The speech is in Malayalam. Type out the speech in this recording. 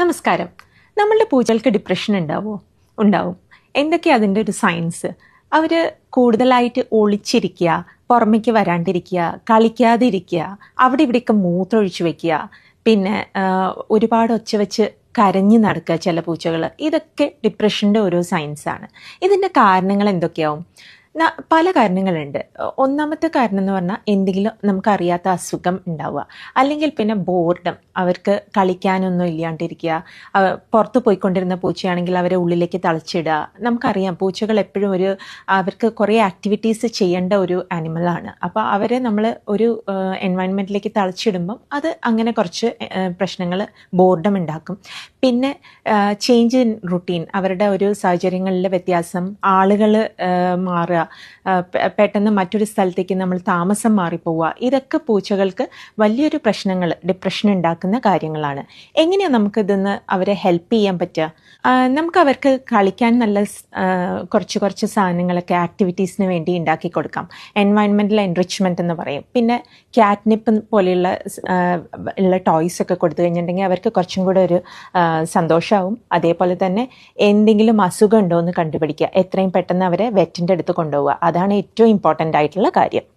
നമസ്കാരം. നമ്മളുടെ പൂച്ചകൾക്ക് ഡിപ്രഷൻ ഉണ്ടാവുമോ ഉണ്ടാവും. എന്തൊക്കെയാണ് അതിന്റെ ഒരു സയൻസ് അവർ കൂടുതലായിട്ട് ഒളിച്ചിരിക്കുക പുറമേക്ക് വരാണ്ടിരിക്കുക കളിക്കാതിരിക്കുക അവിടെ ഇവിടെയൊക്കെ മൂത്രമൊഴിച്ച് വെക്കുക. പിന്നെ ഒരുപാട് ഒച്ച വെച്ച് കരഞ്ഞു നടക്കുക ചില പൂച്ചകൾ ഇതൊക്കെ ഡിപ്രഷന്റെ ഓരോ സയൻസാണ് ഇതിന്റെ കാരണങ്ങൾ എന്തൊക്കെയാവും? പല കാരണങ്ങളുണ്ട്. ഒന്നാമത്തെ കാരണം എന്ന് പറഞ്ഞാൽ എന്തെങ്കിലും നമുക്കറിയാത്ത അസുഖം ഉണ്ടാവുക. അല്ലെങ്കിൽ പിന്നെ ബോർഡം അവർക്ക് കളിക്കാനൊന്നും ഇല്ലാണ്ടിരിക്കുക. പുറത്ത് പോയിക്കൊണ്ടിരുന്ന പൂച്ചയാണെങ്കിൽ അവരെ ഉള്ളിലേക്ക് തളച്ചിടുക. നമുക്കറിയാം പൂച്ചകൾ എപ്പോഴും ഒരു അവർക്ക് കുറേ ആക്ടിവിറ്റീസ് ചെയ്യേണ്ട ഒരു ആനിമലാണ് അപ്പോൾ അവരെ നമ്മൾ ഒരു എൻവയൺമെന്റിലേക്ക് തളച്ചിടുമ്പം അത് അങ്ങനെ കുറച്ച് പ്രശ്നങ്ങൾ ബോർഡം ഉണ്ടാക്കും. പിന്നെ ചേഞ്ച് ഇൻ റുട്ടീൻ അവരുടെ ഒരു സാഹചര്യങ്ങളിലെ വ്യത്യാസം ആളുകൾ മാറുക. പെട്ടെന്ന് മറ്റൊരു സ്ഥലത്തേക്ക് നമ്മൾ താമസം മാറിപ്പോവുക. ഇതൊക്കെ പൂച്ചകൾക്ക് വലിയൊരു പ്രശ്നങ്ങൾ ഡിപ്രഷൻ ഉണ്ടാക്കുന്ന കാര്യങ്ങളാണ്. എങ്ങനെയാണ് നമുക്കിതൊന്ന് അവരെ ഹെൽപ്പ് ചെയ്യാൻ പറ്റുക? നമുക്ക് അവർക്ക് കളിക്കാൻ നല്ല കുറച്ച് കുറച്ച് സാധനങ്ങളൊക്കെ ആക്ടിവിറ്റീസിന് വേണ്ടി ഉണ്ടാക്കി കൊടുക്കാം. എൻവയൺമെന്റൽ എൻറിച്ച്മെന്റ് എന്ന് പറയും. പിന്നെ ക്യാറ്റ്നിപ്പ് പോലെയുള്ള ഉള്ള ടോയ്സ് ഒക്കെ കൊടുത്തു കഴിഞ്ഞിട്ടുണ്ടെങ്കിൽ അവർക്ക് കുറച്ചും കൂടെ ഒരു സന്തോഷമാവും അതേപോലെ തന്നെ എന്തെങ്കിലും അസുഖം ഉണ്ടോ എന്ന് കണ്ടുപിടിക്കുക. എത്രയും പെട്ടെന്ന് അവരെ വെറ്റിന്റെ അടുത്ത് കൊണ്ടുപോവുക അതാണ് ഏറ്റവും ഇമ്പോർട്ടന്റ് ആയിട്ടുള്ള കാര്യം.